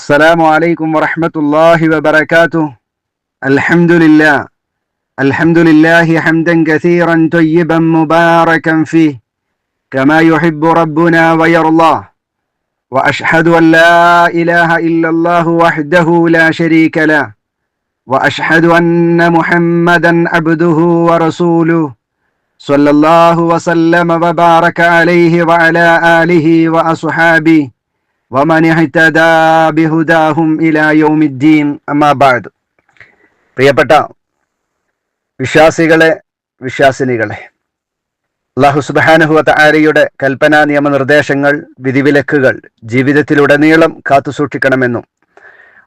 السلام عليكم ورحمة الله وبركاته. الحمد لله. الحمد لله حمدا كثيرا طيبا مباركا فيه. كما يحب ربنا ويرضاه. وأشهد أن لا إله إلا الله وحده لا شريك له. وأشهد أن محمدا عبده ورسوله. صلى الله وسلم وبارك عليه وعلى آله وأصحابه. അമ്മാബാദ് പ്രിയപ്പെട്ട വിശ്വാസികളെ വിശ്വാസിനികളെ അള്ളാഹു സുബാനഹുവത്ത ആരയുടെ കൽപ്പന നിയമനിർദ്ദേശങ്ങൾ വിധിവിലക്കുകൾ ജീവിതത്തിലുടനീളം കാത്തുസൂക്ഷിക്കണമെന്നും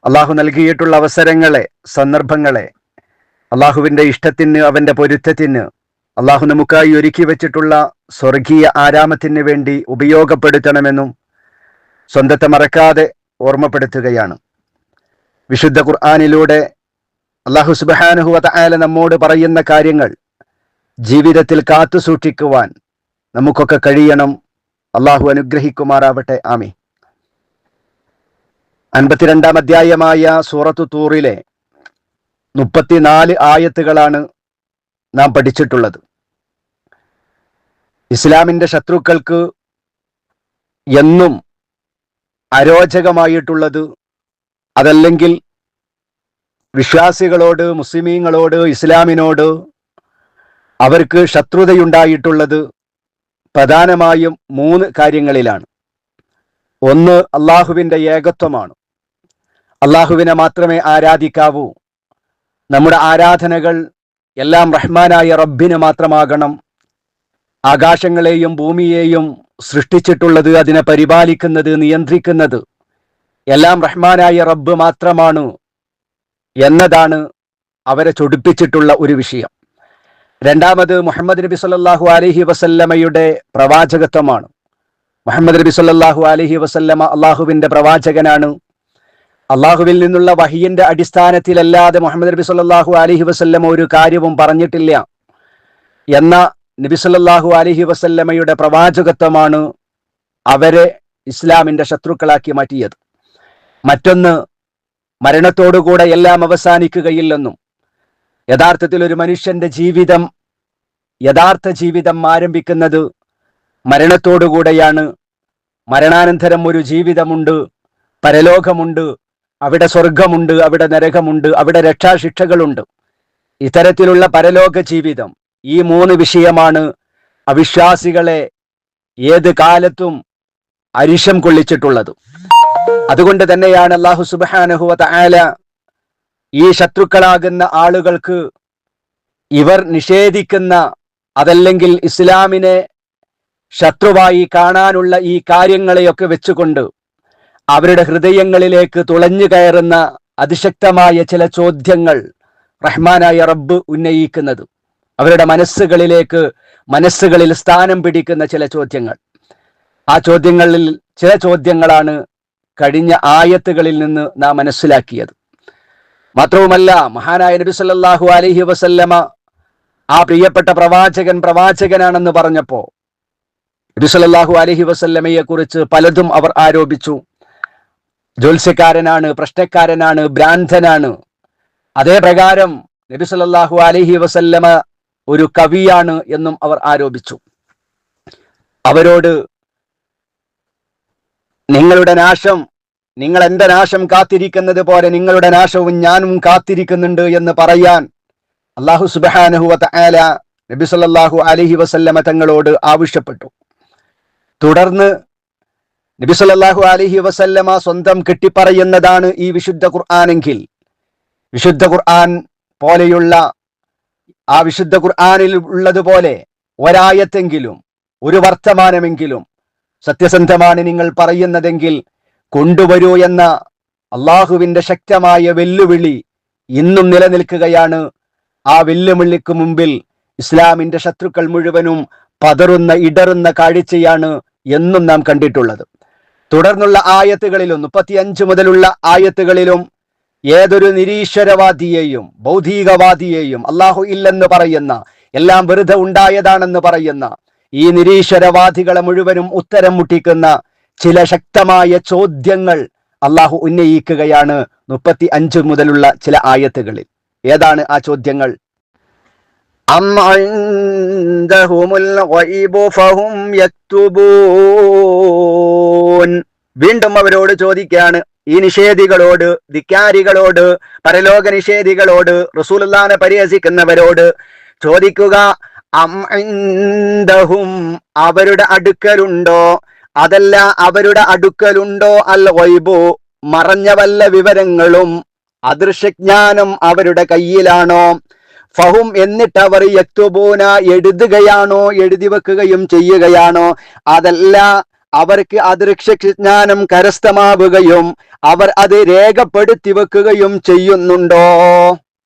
അള്ളാഹു നൽകിയിട്ടുള്ള അവസരങ്ങളെ സന്ദർഭങ്ങളെ അള്ളാഹുവിന്റെ ഇഷ്ടത്തിന് അവന്റെ പൊരുത്തത്തിന് അള്ളാഹു നമുക്കായി ഒരുക്കി വെച്ചിട്ടുള്ള സ്വർഗീയ ആരാമത്തിന് വേണ്ടി ഉപയോഗപ്പെടുത്തണമെന്നും സ്വന്തത്തെ മറക്കാതെ ഓർമ്മപ്പെടുത്തുകയാണ്. വിശുദ്ധ ഖുർആാനിലൂടെ അള്ളാഹു സുബാനുഹുവത ആല നമ്മോട് പറയുന്ന കാര്യങ്ങൾ ജീവിതത്തിൽ കാത്തു സൂക്ഷിക്കുവാൻ നമുക്കൊക്കെ കഴിയണം. അള്ളാഹു അനുഗ്രഹിക്കുമാറാവട്ടെ. ആമി അൻപത്തിരണ്ടാം അധ്യായമായ സൂറത്തു തൂറിലെ മുപ്പത്തിനാല് ആയത്തുകളാണ് നാം പഠിച്ചിട്ടുള്ളത്. ഇസ്ലാമിന്റെ ശത്രുക്കൾക്ക് എന്നും അരോചകമായിട്ടുള്ളത്. അതല്ലെങ്കിൽ വിശ്വാസികളോട് മുസ്ലിമീങ്ങളോട് ഇസ്ലാമിനോട് അവർക്ക് ശത്രുതയുണ്ടായിട്ടുള്ളത് പ്രധാനമായും മൂന്ന് കാര്യങ്ങളിലാണ്. ഒന്ന് അള്ളാഹുവിന്റെ ഏകത്വമാണ്. അള്ളാഹുവിനെ മാത്രമേ ആരാധിക്കാവൂ. നമ്മുടെ ആരാധനകൾ എല്ലാം റഹ്മാനായ റബ്ബിന് മാത്രമാകണം. ആകാശങ്ങളെയും ഭൂമിയെയും സൃഷ്ടിച്ചിട്ടുള്ളത് അതിനെ പരിപാലിക്കുന്നത് നിയന്ത്രിക്കുന്നത് എല്ലാം റഹ്മാനായ റബ്ബ് മാത്രമാണ് എന്നതാണ് അവരെ ചൊടിപ്പിച്ചിട്ടുള്ള ഒരു വിഷയം. രണ്ടാമത് മുഹമ്മദ് നബി സല്ലാഹു അലഹി വസല്ലമയുടെ പ്രവാചകത്വമാണ്. മുഹമ്മദ് നബി സല്ലാഹു അലഹി വസല്ലമ അള്ളാഹുവിന്റെ പ്രവാചകനാണ്. അള്ളാഹുവിൽ നിന്നുള്ള വഹിയന്റെ അടിസ്ഥാനത്തിലല്ലാതെ മുഹമ്മദ് നബി സല്ലാഹു അലഹി വസല്ലമ ഒരു കാര്യവും പറഞ്ഞിട്ടില്ല. എന്ന നബി സല്ലാഹു അലഹി വസല്ലമയുടെ പ്രവാചകത്വമാണ് അവരെ ഇസ്ലാമിന്റെ ശത്രുക്കളാക്കി മാറ്റിയത്. മറ്റൊന്ന് മരണത്തോടുകൂടെ എല്ലാം അവസാനിക്കുകയില്ലെന്നും യഥാർത്ഥത്തിൽ ഒരു മനുഷ്യന്റെ ജീവിതം യഥാർത്ഥ ജീവിതം ആരംഭിക്കുന്നത് മരണത്തോടുകൂടെയാണ്. മരണാനന്തരം ഒരു ജീവിതമുണ്ട് പരലോകമുണ്ട് അവിടെ സ്വർഗമുണ്ട് അവിടെ നരകമുണ്ട് അവിടെ രക്ഷാശിക്ഷകളുണ്ട്. ഇത്തരത്തിലുള്ള പരലോക ജീവിതം ഈ മൂന്ന് വിഷയമാണ് അവിശ്വാസികളെ ഏത് കാലത്തും അരിശം കൊള്ളിച്ചിട്ടുള്ളത്. അതുകൊണ്ട് തന്നെയാണ് അള്ളാഹു സുബാനഹുവ ആല ഈ ശത്രുക്കളാകുന്ന ആളുകൾക്ക് ഇവർ നിഷേധിക്കുന്ന അതല്ലെങ്കിൽ ഇസ്ലാമിനെ ശത്രുവായി കാണാനുള്ള ഈ കാര്യങ്ങളെയൊക്കെ വെച്ചുകൊണ്ട് അവരുടെ ഹൃദയങ്ങളിലേക്ക് തുളഞ്ഞു കയറുന്ന അതിശക്തമായ ചില ചോദ്യങ്ങൾ റഹ്മാനായ റബ്ബ് ഉന്നയിക്കുന്നത്. അവരുടെ മനസ്സുകളിലേക്ക് മനസ്സുകളിൽ സ്ഥാനം പിടിക്കുന്ന ചില ചോദ്യങ്ങൾ. ആ ചോദ്യങ്ങളിൽ ചില ചോദ്യങ്ങളാണ് കഴിഞ്ഞ ആയത്തുകളിൽ നിന്ന് നാം മനസ്സിലാക്കിയത്. മാത്രവുമല്ല മഹാനായ നബി സല്ലല്ലാഹു അലൈഹി വസല്ലമ ആ പ്രിയപ്പെട്ട പ്രവാചകൻ പ്രവാചകനാണെന്ന് പറഞ്ഞപ്പോ നബി സല്ലല്ലാഹു അലൈഹി വസല്ലമയെ കുറിച്ച് പലതും അവർ ആരോപിച്ചു. ജോത്സ്യക്കാരനാണ് പ്രശ്നക്കാരനാണ് ഭ്രാന്തനാണ്. അതേ പ്രകാരം നബി സല്ലല്ലാഹു അലൈഹി വസല്ലമ ഒരു കവിയാണ് എന്നും അവർ ആരോപിച്ചു. അവരോട് നിങ്ങളുടെ നാശം നിങ്ങൾ എന്റെ നാശം കാത്തിരിക്കുന്നത് പോലെ നിങ്ങളുടെ നാശവും ഞാനും കാത്തിരിക്കുന്നുണ്ട് എന്ന് പറയാൻ അള്ളാഹു സുബാനഹുവ ആല നബി സല്ലാഹു അലഹി വസല്ലമ തങ്ങളോട് ആവശ്യപ്പെട്ടു. തുടർന്ന് നബി സല്ലാഹു അലഹി വസല്ലമ സ്വന്തം കെട്ടിപ്പറയുന്നതാണ് ഈ വിശുദ്ധ ഖുർആാനെങ്കിൽ വിശുദ്ധ ഖുർആൻ പോലെയുള്ള ആ വിശുദ്ധ ഖുർആാനിൽ ഉള്ളതുപോലെ ഒരായത്തെങ്കിലും ഒരു വർത്തമാനമെങ്കിലും സത്യസന്ധമാണ് നിങ്ങൾ പറയുന്നതെങ്കിൽ കൊണ്ടുവരൂ എന്ന അള്ളാഹുവിന്റെ ശക്തമായ വെല്ലുവിളി ഇന്നും നിലനിൽക്കുകയാണ്. ആ വെല്ലുവിളിക്ക് മുമ്പിൽ ഇസ്ലാമിന്റെ ശത്രുക്കൾ മുഴുവനും പതറുന്ന ഇടറുന്ന കാഴ്ചയാണ് എന്നും നാം കണ്ടിട്ടുള്ളത്. തുടർന്നുള്ള ആയത്തുകളിലും മുപ്പത്തിയഞ്ച് മുതലുള്ള ആയത്തുകളിലും ഏതൊരു നിരീശ്വരവാദിയെയും ബൗദ്ധികവാദിയെയും അള്ളാഹു ഇല്ലെന്ന് പറയുന്ന എല്ലാം വെറുതെ ഉണ്ടായതാണെന്ന് പറയുന്ന ഈ നിരീശ്വരവാദികളെ മുഴുവനും ഉത്തരം മുട്ടിക്കുന്ന ചില ശക്തമായ ചോദ്യങ്ങൾ അള്ളാഹു ഉന്നയിക്കുകയാണ് മുപ്പത്തി അഞ്ച് മുതലുള്ള ചില ആയത്തുകളിൽ. ഏതാണ് ആ ചോദ്യങ്ങൾ? വീണ്ടും അവരോട് ചോദിക്കാണ് ഈ നിഷേധികളോട് ധിക്കാരികളോട് പരലോക നിഷേധികളോട് റസൂലുള്ളാനെ പരിഹസിക്കുന്നവരോട് ചോദിക്കുക അം ഇൻദഹും അവരുടെ അടുക്കലുണ്ടോ? അതല്ല അവരുടെ അടുക്കലുണ്ടോ അൽ ഗൈബു മറഞ്ഞ വല്ല വിവരങ്ങളും അദൃശ്യജ്ഞാനം അവരുടെ കയ്യിലാണോ? ഫഹും എന്നിട്ട് അവർ യക്തുബൂന എഴുതുകയാണോ എഴുതി വെക്കുകയും ചെയ്യുകയാണോ? അതല്ല അവർക്ക് അദൃശ്യജ്ഞാനം കരസ്ഥമാവുകയും അവർ അത് രേഖപ്പെടുത്തി വെക്കുകയും ചെയ്യുന്നുണ്ടോ?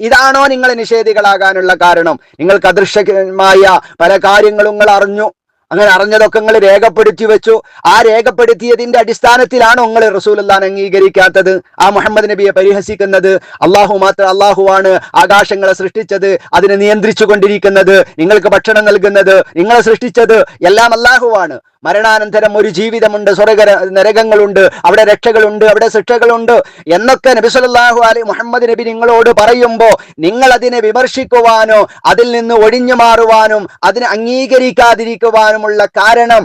ഇതാണോ നിങ്ങൾ നിഷേധികളാകാനുള്ള കാരണം? നിങ്ങൾക്ക് അദൃശ്യമായ പല കാര്യങ്ങളും നിങ്ങൾ അറിഞ്ഞു. അങ്ങനെ അറിഞ്ഞതൊക്കെ നിങ്ങൾ രേഖപ്പെടുത്തി വെച്ചു. ആ രേഖപ്പെടുത്തിയതിന്റെ അടിസ്ഥാനത്തിലാണോ നിങ്ങൾ റസൂലുള്ളാൻ അംഗീകരിക്കാത്തത്? ആ മുഹമ്മദ് നബിയെ പരിഹസിക്കുന്നത്? അള്ളാഹു മാത്രം അള്ളാഹുവാണ് ആകാശങ്ങളെ സൃഷ്ടിച്ചത് അതിനെ നിയന്ത്രിച്ചു കൊണ്ടിരിക്കുന്നത് നിങ്ങൾക്ക് ഭക്ഷണം നൽകുന്നത് നിങ്ങളെ സൃഷ്ടിച്ചത് എല്ലാം അള്ളാഹുവാണ് മരണാനന്തരം ഒരു ജീവിതമുണ്ട് സ്വർഗ നരകങ്ങളുണ്ട് അവിടെ രക്ഷകളുണ്ട് അവിടെ ശിക്ഷകളുണ്ട് എന്നൊക്കെ നബി സല്ലല്ലാഹു അലൈഹി മുഹമ്മദ് നബി നിങ്ങളോട് പറയുമ്പോൾ നിങ്ങൾ അതിനെ വിമർശിക്കുവാനോ അതിൽ നിന്ന് ഒഴിഞ്ഞു മാറുവാനും അതിനെ അംഗീകരിക്കാതിരിക്കുവാനുമുള്ള കാരണം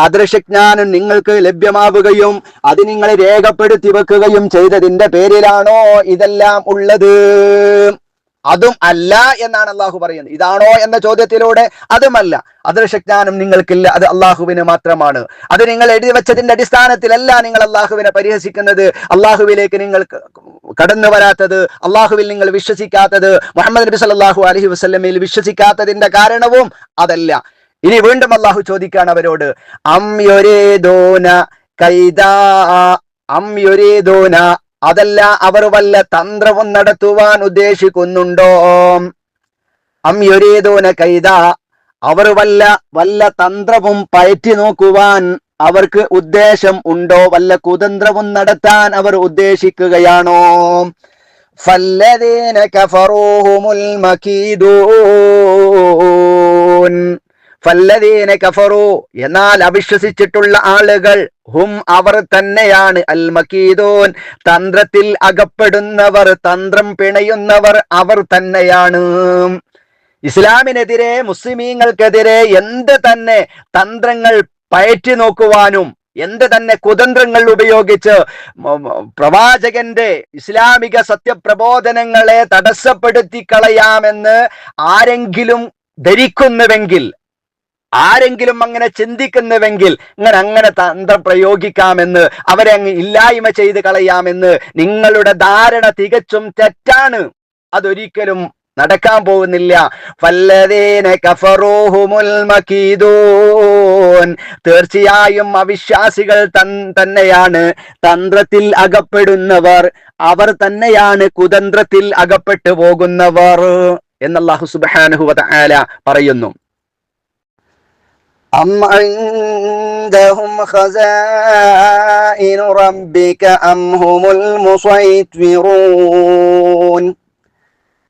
അദൃശ്യജ്ഞാനം നിങ്ങൾക്ക് ലഭ്യമാവുകയും അത് നിങ്ങളെ രേഖപ്പെടുത്തി വെക്കുകയും ചെയ്തതിന്റെ പേരിലാണോ ഇതെല്ലാം ഉള്ളത്? അതും അല്ല എന്നാണ് അള്ളാഹു പറയുന്നത്. ഇതാണോ എന്ന ചോദ്യത്തിലൂടെ അതുമല്ല. അദൃശ്യജ്ഞാനം നിങ്ങൾക്കില്ല. അത് അള്ളാഹുവിന് മാത്രമാണ്. അത് നിങ്ങൾ എഴുതി വെച്ചതിന്റെ അടിസ്ഥാനത്തിലല്ല നിങ്ങൾ അള്ളാഹുവിനെ പരിഹസിക്കുന്നത്. അള്ളാഹുവിലേക്ക് നിങ്ങൾ കടന്നു വരാത്തത് അള്ളാഹുവിൽ നിങ്ങൾ വിശ്വസിക്കാത്തത് മുഹമ്മദ് നബി സല്ലല്ലാഹു അലഹി വസല്ലമയിൽ വിശ്വസിക്കാത്തതിന്റെ കാരണവും അതല്ല. ഇനി വീണ്ടും അള്ളാഹു ചോദിക്കാണ് അവരോട് അം യൊരേ ദോന കൈദാ അം യൊരേദോന അതല്ല അവർ വല്ല തന്ത്രവും നടത്തുവാൻ ഉദ്ദേശിക്കുന്നുണ്ടോ? അം യൊരേദോന കൈത അവർ വല്ല വല്ല തന്ത്രവും പയറ്റി നോക്കുവാൻ അവർക്ക് ഉദ്ദേശം ഉണ്ടോ? വല്ല കുതന്ത്രവും നടത്താൻ അവർ ഉദ്ദേശിക്കുകയാണോ? ഫല്ലദീന കഫറൂഹുമുൽ മകീദൂൻ. ഫല്ലദീന കഫറു. എന്നാൽ അവിശ്വസിച്ചിട്ടുള്ള ആളുകൾ ഹും അവർ തന്നെയാണ്. അൽ മക്കീദൂൻ തന്ത്രത്തിൽ അകപ്പെടുന്നവർ തന്ത്രം പിണയുന്നവർ അവർ തന്നെയാണ്. ഇസ്ലാമിനെതിരെ മുസ്ലിമീങ്ങൾക്കെതിരെ എന്ത് തന്നെ തന്ത്രങ്ങൾ പയറ്റി നോക്കുവാനും എന്ത് തന്നെ കുതന്ത്രങ്ങൾ ഉപയോഗിച്ച് പ്രവാചകന്റെ ഇസ്ലാമിക സത്യപ്രബോധനങ്ങളെ തടസ്സപ്പെടുത്തി കളയാമെന്ന് ആരെങ്കിലും ധരിക്കുന്നുവെങ്കിൽ ആരെങ്കിലും അങ്ങനെ ചിന്തിക്കുന്നുവെങ്കിൽ നിങ്ങൾ അങ്ങനെ തന്ത്രം പ്രയോഗിക്കാമെന്ന് അവരെ അങ്ങ് ഇല്ലായ്മ ചെയ്ത് കളയാമെന്ന് നിങ്ങളുടെ ധാരണ തികച്ചും തെറ്റാണ്. അതൊരിക്കലും നടക്കാൻ പോകുന്നില്ല. തീർച്ചയായും അവിശ്വാസികൾ തൻ തന്നെയാണ്. തന്ത്രത്തിൽ അകപ്പെടുന്നവർ അവർ തന്നെയാണ് കുതന്ത്രത്തിൽ അകപ്പെട്ടു പോകുന്നവർ. എന്നല്ലാഹു സുബാനുഹുല പറയുന്നു. أم عندهم خزائن ربك أم هم المسيطرون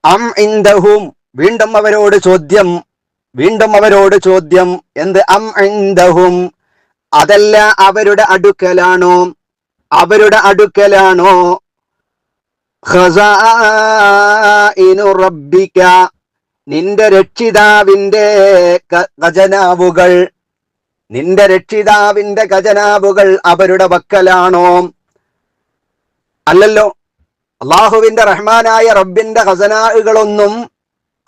അം ഇൻദഹും വീണ്ടും അവരോട് ചോദ്യം വീണ്ടും അവരോട് ചോദ്യം എന്ത് അം ഇൻദഹും അതല്ല അവരുടെ അടുക്കലാണോ അവരുടെ അടുക്കലാണോ ഖസാഇനു റബ്ബിക നിന്റെ രക്ഷിതാവിന്റെ ഖജനാവുകൾ നിന്റെ രക്ഷിതാവിന്റെ ഖജനാവുകൾ അവരുടെ വക്കലാണോ? അല്ലല്ലോ. അള്ളാഹുവിന്റെ റഹ്മാനായ റബ്ബിന്റെ ഖസനാവുകളൊന്നും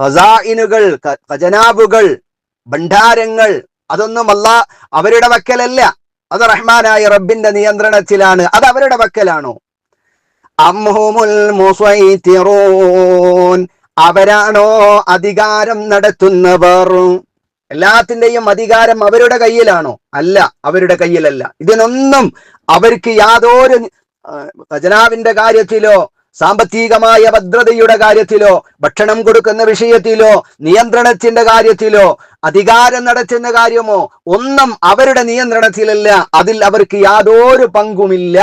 ഖസായിനുകൾ ഖ- ഖജനാവുകൾ ഭണ്ഡാരങ്ങൾ അതൊന്നും അല്ലാ അവരുടെ വക്കലല്ല. അത് റഹ്മാനായ റബ്ബിന്റെ നിയന്ത്രണത്തിലാണ്. അത് അവരുടെ വക്കലാണോ? അംഹുമുൽ അവരാണോ അധികാരം നടത്തുന്നവർ? എല്ലാത്തിന്റെയും അധികാരം അവരുടെ കയ്യിലാണോ? അല്ല അവരുടെ കയ്യിലല്ല. ഇതിനൊന്നും അവർക്ക് യാതൊരു ഖജനാവിന്റെ കാര്യത്തിലോ സാമ്പത്തികമായ ഭദ്രതയുടെ കാര്യത്തിലോ ഭക്ഷണം കൊടുക്കുന്ന വിഷയത്തിലോ നിയന്ത്രണത്തിന്റെ കാര്യത്തിലോ അധികാരം നടത്തുന്ന കാര്യമോ ഒന്നും അവരുടെ നിയന്ത്രണത്തിലല്ല. അതിൽ അവർക്ക് യാതൊരു പങ്കുമില്ല.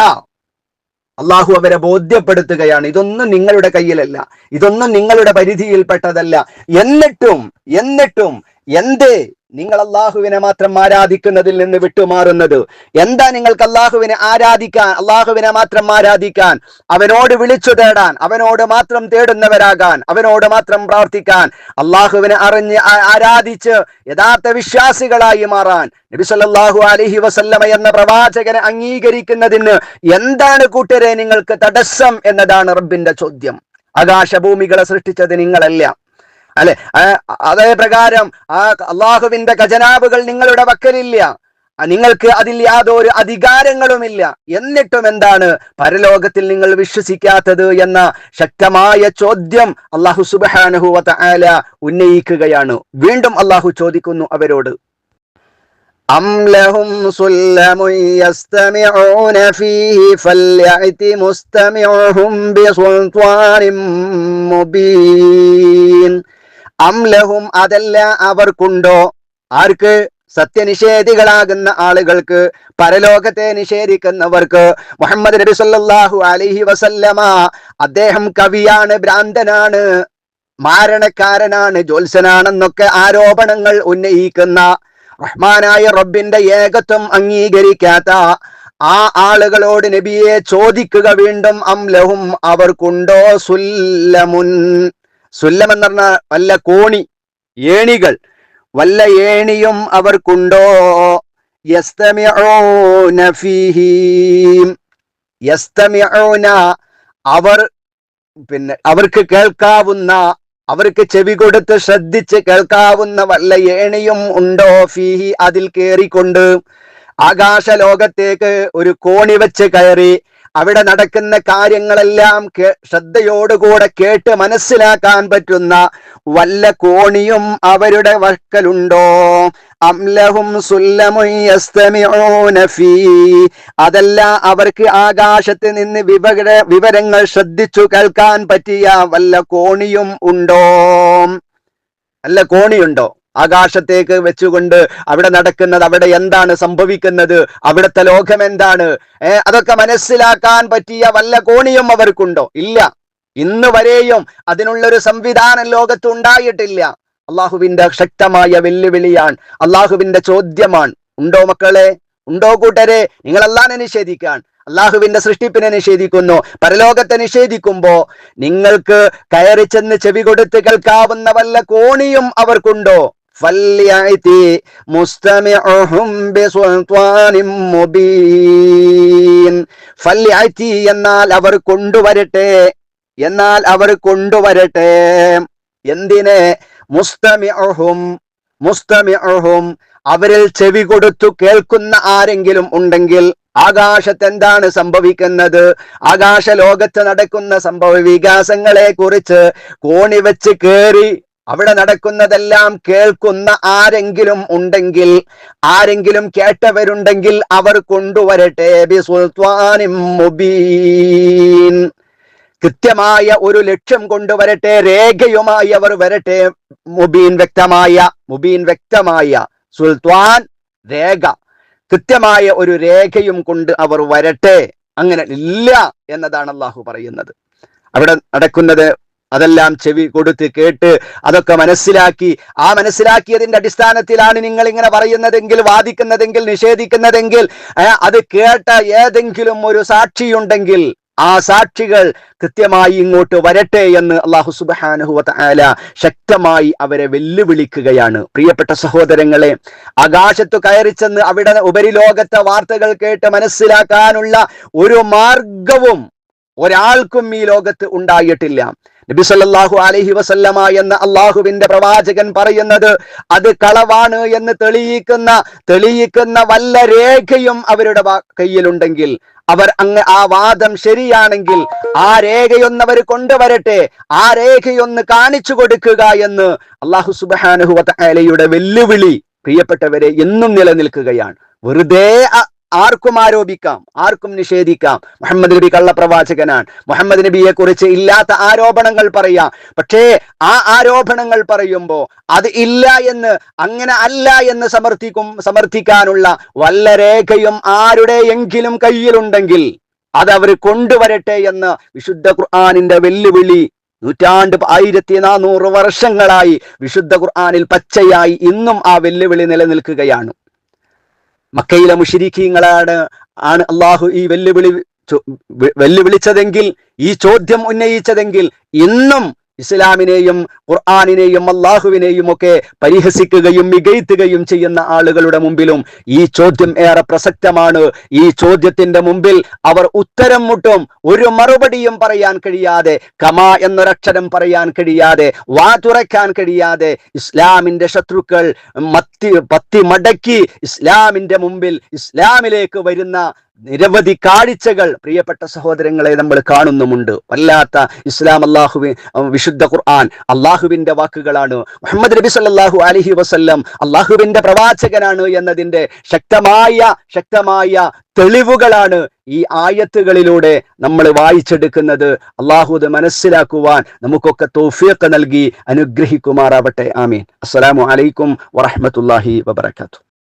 അള്ളാഹു അവരെ ബോധ്യപ്പെടുത്തുകയാണ്. ഇതൊന്നും നിങ്ങളുടെ കയ്യിലല്ല. ഇതൊന്നും നിങ്ങളുടെ പരിധിയിൽപ്പെട്ടതല്ല. എന്നിട്ടും എന്നിട്ടും എന്തേ നിങ്ങൾ അള്ളാഹുവിനെ മാത്രം ആരാധിക്കുന്നതിൽ നിന്ന് വിട്ടുമാറുന്നത്? എന്താ നിങ്ങൾക്ക് അള്ളാഹുവിനെ ആരാധിക്കാൻ അള്ളാഹുവിനെ മാത്രം ആരാധിക്കാൻ? അവനോട് വിളിച്ചു തേടാൻ അവനോട് മാത്രം തേടുന്നവരാകാൻ അവനോട് മാത്രം പ്രാർത്ഥിക്കാൻ അള്ളാഹുവിനെ അറിഞ്ഞ് ആരാധിച്ച് യഥാർത്ഥ വിശ്വാസികളായി മാറാൻ. നബി സല്ലാഹു അലഹി വസല്ലമ എന്ന പ്രവാചകനെ അംഗീകരിക്കുന്നതിന് എന്താണ് കൂട്ടരെ നിങ്ങൾക്ക് തടസ്സം എന്നതാണ് റബ്ബിന്റെ ചോദ്യം. ആകാശഭൂമികളെ സൃഷ്ടിച്ചത് നിങ്ങളല്ല. അല്ലെ ആ, അതേ പ്രകാരം ആ അള്ളാഹുവിന്റെ ഖജനാവുകൾ നിങ്ങളുടെ പക്കലില്ല ആ, നിങ്ങൾക്ക് അതിൽ യാതൊരു അധികാരങ്ങളുമില്ല എന്നിട്ടും എന്താണ് പരലോകത്തിൽ നിങ്ങൾ വിശ്വസിക്കാത്തത് എന്ന ശക്തമായ ചോദ്യം അള്ളാഹു സുബാനഹു വതആല ഉന്നയിക്കുകയാണ് വീണ്ടും അള്ളാഹു ചോദിക്കുന്നു അവരോട് أم لهم سلم يستمعون فيه فليأت مستمعهم بسلطان مبين അംലഹും അതല്ല അവർക്കുണ്ടോ? ആർക്ക്? സത്യനിഷേധികളാകുന്ന ആളുകൾക്ക് പരലോകത്തെ നിഷേധിക്കുന്നവർക്ക്. മുഹമ്മദ് നബി സല്ലാഹു അലഹി വസല്ലമ അദ്ദേഹം കവിയാണ് ഭ്രാന്തനാണ് മാരണക്കാരനാണ് ജോത്സനാണെന്നൊക്കെ ആരോപണങ്ങൾ ഉന്നയിക്കുന്ന റഹ്മാനായ റബ്ബിന്റെ ഏകത്വം അംഗീകരിക്കാത്ത ആ ആളുകളോട് നബിയെ ചോദിക്കുക വീണ്ടും അംലഹും അവർക്കുണ്ടോ? സുല്ലമുൻ സുല്ലം എന്ന് പറഞ്ഞ വല്ല കോണി ഏണികൾ. വല്ല ഏണിയും അവർക്കുണ്ടോ? അവർ പിന്നെ അവർക്ക് കേൾക്കാവുന്ന അവർക്ക് ചെവി കൊടുത്ത് ശ്രദ്ധിച്ച് കേൾക്കാവുന്ന വല്ല ഏണിയും ഉണ്ടോ ഫീഹി? അതിൽ കയറിക്കൊണ്ട് ആകാശ ലോകത്തേക്ക് ഒരു കോണി വെച്ച് കയറി അവിടെ നടക്കുന്ന കാര്യങ്ങളെല്ലാം ശ്രദ്ധയോടുകൂടെ കേട്ട് മനസ്സിലാക്കാൻ പറ്റുന്ന വല്ല കോണിയും അവരുടെ വക്കലുണ്ടോ? അംലഹും ഫീ. അതല്ല അവർക്ക് ആകാശത്ത് നിന്ന് വിവര വിവരങ്ങൾ ശ്രദ്ധിച്ചു കേൾക്കാൻ പറ്റിയ വല്ല കോണിയും ഉണ്ടോ? അല്ല കോണിയുണ്ടോ? ആകാശത്തേക്ക് വെച്ചുകൊണ്ട് അവിടെ നടക്കുന്നത് അവിടെ എന്താണ് സംഭവിക്കുന്നത് അവിടുത്തെ ലോകം എന്താണ്? അതൊക്കെ മനസ്സിലാക്കാൻ പറ്റിയ വല്ല കോണിയും അവർക്കുണ്ടോ? ഇല്ല. ഇന്ന് വരെയും അതിനുള്ളൊരു സംവിധാനം ലോകത്ത് ഉണ്ടായിട്ടില്ല. അള്ളാഹുവിന്റെ ശക്തമായ വെല്ലുവിളിയാണ് അള്ളാഹുവിന്റെ ചോദ്യമാണ്. ഉണ്ടോ മക്കളെ? ഉണ്ടോ കൂട്ടരെ? നിങ്ങൾ അല്ലാനെ നിഷേധിക്കാൻ. അള്ളാഹുവിന്റെ സൃഷ്ടിപ്പിനെ നിഷേധിക്കുന്നു പരലോകത്തെ നിഷേധിക്കുമ്പോ നിങ്ങൾക്ക് കയറി ചെന്ന് ചെവി കൊടുത്ത് കേൾക്കാവുന്ന വല്ല കോണിയും അവർക്കുണ്ടോ? ഫല്യഅതി മുസ്തമിഉഹും ബിസുൽത്താനിൻ മുബീൻ ഫല്യഅതി എന്നാൽ അവർ കൊണ്ടുവരട്ടെ എന്നാൽ അവർ കൊണ്ടുവരട്ടെ. എന്തിനെ? മുസ്തമിഉഹും മുസ്തമിഉഹും അവരിൽ ചെവി കൊടുത്തു കേൾക്കുന്ന ആരെങ്കിലും ഉണ്ടെങ്കിൽ ആകാശത്ത് എന്താണ് സംഭവിക്കുന്നത്? ആകാശ ലോകത്ത് നടക്കുന്ന സംഭവ വികാസങ്ങളെ കുറിച്ച് കോണി വെച്ച് കേറി അവിടെ നടക്കുന്നതെല്ലാം കേൾക്കുന്ന ആരെങ്കിലും ഉണ്ടെങ്കിൽ ആരെങ്കിലും കേട്ടവരുണ്ടെങ്കിൽ അവർ കൊണ്ടുവരട്ടെ. ബി മുബീൻ. കൃത്യമായ ഒരു ലക്ഷ്യം കൊണ്ടുവരട്ടെ രേഖയുമായി അവർ വരട്ടെ. മുബീൻ വ്യക്തമായ മുബീൻ വ്യക്തമായ സുൽത്വാൻ രേഖ. കൃത്യമായ ഒരു രേഖയും കൊണ്ട് അവർ വരട്ടെ. അങ്ങനെ ഇല്ല എന്നതാണ് അള്ളാഹു പറയുന്നത്. അവിടെ നടക്കുന്നത് അതെല്ലാം ചെവി കൊടുത്ത് കേട്ട് അതൊക്കെ മനസ്സിലാക്കി. ആ മനസ്സിലാക്കിയതിന്റെ അടിസ്ഥാനത്തിലാണ് നിങ്ങൾ ഇങ്ങനെ പറയുന്നതെങ്കിൽ വാദിക്കുന്നതെങ്കിൽ നിഷേധിക്കുന്നതെങ്കിൽ അത് കേട്ട ഏതെങ്കിലും ഒരു സാക്ഷിയുണ്ടെങ്കിൽ ആ സാക്ഷികൾ കൃത്യമായി ഇങ്ങോട്ട് വരട്ടെ എന്ന് അള്ളാഹു സുബാനുഹുവത്ത് ആല ശക്തമായി അവരെ വെല്ലുവിളിക്കുകയാണ്. പ്രിയപ്പെട്ട സഹോദരങ്ങളെ ആകാശത്തു കയറിച്ചെന്ന് അവിടെ ഉപരിലോകത്തെ വാർത്തകൾ കേട്ട് മനസ്സിലാക്കാനുള്ള ഒരു മാർഗവും ഒരാൾക്കും ഈ ലോകത്ത് ഉണ്ടായിട്ടില്ല. നബി അലഹി വസല്ലമ എന്ന അള്ളാഹുവിന്റെ പ്രവാചകൻ പറയുന്നത് അത് കളവാണ് എന്ന് തെളിയിക്കുന്ന തെളിയിക്കുന്ന വല്ല രേഖയും അവരുടെ കയ്യിലുണ്ടെങ്കിൽ അവർ അങ്ങ് ആ വാദം ശരിയാണെങ്കിൽ ആ രേഖയൊന്ന് അവർ കൊണ്ടുവരട്ടെ ആ രേഖയൊന്ന് കാണിച്ചു കൊടുക്കുക എന്ന് അള്ളാഹു സുബാനുഹുലയുടെ വെല്ലുവിളി പ്രിയപ്പെട്ടവരെ എന്നും നിലനിൽക്കുകയാണ്. വെറുതെ ആർക്കും ആരോപിക്കാം ആർക്കും നിഷേധിക്കാം. മുഹമ്മദ് നബി കള്ളപ്രവാചകനാണ്. മുഹമ്മദ് നബിയെ കുറിച്ച് ഇല്ലാത്ത ആരോപണങ്ങൾ പറയാം. പക്ഷേ ആ ആരോപണങ്ങൾ പറയുമ്പോൾ അത് ഇല്ല എന്ന് അങ്ങനെ അല്ല എന്ന് സമർത്ഥിക്കും സമർത്ഥിക്കാനുള്ള വല്ല രേഖയും ആരുടെയെങ്കിലും കയ്യിലുണ്ടെങ്കിൽ അത് അവർ കൊണ്ടുവരട്ടെ എന്ന് വിശുദ്ധ ഖുർആാനിന്റെ വെല്ലുവിളി നൂറ്റാണ്ട് ആയിരത്തി നാനൂറ് വർഷങ്ങളായി വിശുദ്ധ ഖുർആാനിൽ പച്ചയായി ഇന്നും ആ വെല്ലുവിളി നിലനിൽക്കുകയാണ്. മക്കയിലെ മുഷിരിക്കീങ്ങളാണ് ആണ് അള്ളാഹു ഈ വെല്ലുവിളി വെല്ലുവിളിച്ചതെങ്കിൽ ഈ ചോദ്യം ഉന്നയിച്ചതെങ്കിൽ ഇന്നും ഇസ്ലാമിനെയും ഖുർആാനിനെയും അള്ളാഹുവിനെയും ഒക്കെ പരിഹസിക്കുകയും മികയ്ത്തുകയും ചെയ്യുന്ന ആളുകളുടെ മുമ്പിലും ഈ ചോദ്യം ഏറെ പ്രസക്തമാണ്. ഈ ചോദ്യത്തിന്റെ മുമ്പിൽ അവർ ഉത്തരം മുട്ടും ഒരു മറുപടിയും പറയാൻ കഴിയാതെ കമ എന്നൊരക്ഷരം പറയാൻ കഴിയാതെ വാ തുറയ്ക്കാൻ കഴിയാതെ ഇസ്ലാമിന്റെ ശത്രുക്കൾ മത്തി പത്തി മടക്കി ഇസ്ലാമിന്റെ മുമ്പിൽ ഇസ്ലാമിലേക്ക് വരുന്ന നിരവധി കാഴ്ചകൾ പ്രിയപ്പെട്ട സഹോദരങ്ങളെ നമ്മൾ കാണുന്നുമുണ്ട്. വല്ലാത്ത ഇസ്ലാം അള്ളാഹുവി വിശുദ്ധ ഖുർആൻ അള്ളാഹുവിന്റെ വാക്കുകളാണ്. മുഹമ്മദ് നബി സല്ലാഹു അലഹി വസ്ല്ലം അള്ളാഹുവിന്റെ പ്രവാചകനാണ് എന്നതിന്റെ ശക്തമായ ശക്തമായ തെളിവുകളാണ് ഈ ആയത്തുകളിലൂടെ നമ്മൾ വായിച്ചെടുക്കുന്നത്. അള്ളാഹു അത് മനസ്സിലാക്കുവാൻ നമുക്കൊക്കെ തോഫിയൊക്കെ നൽകി അനുഗ്രഹിക്കുമാറാവട്ടെ. ആമീൻ. അസ്സലാമു അലൈക്കും വറഹ്മത്തുള്ളാഹി വബറകാതുഹു.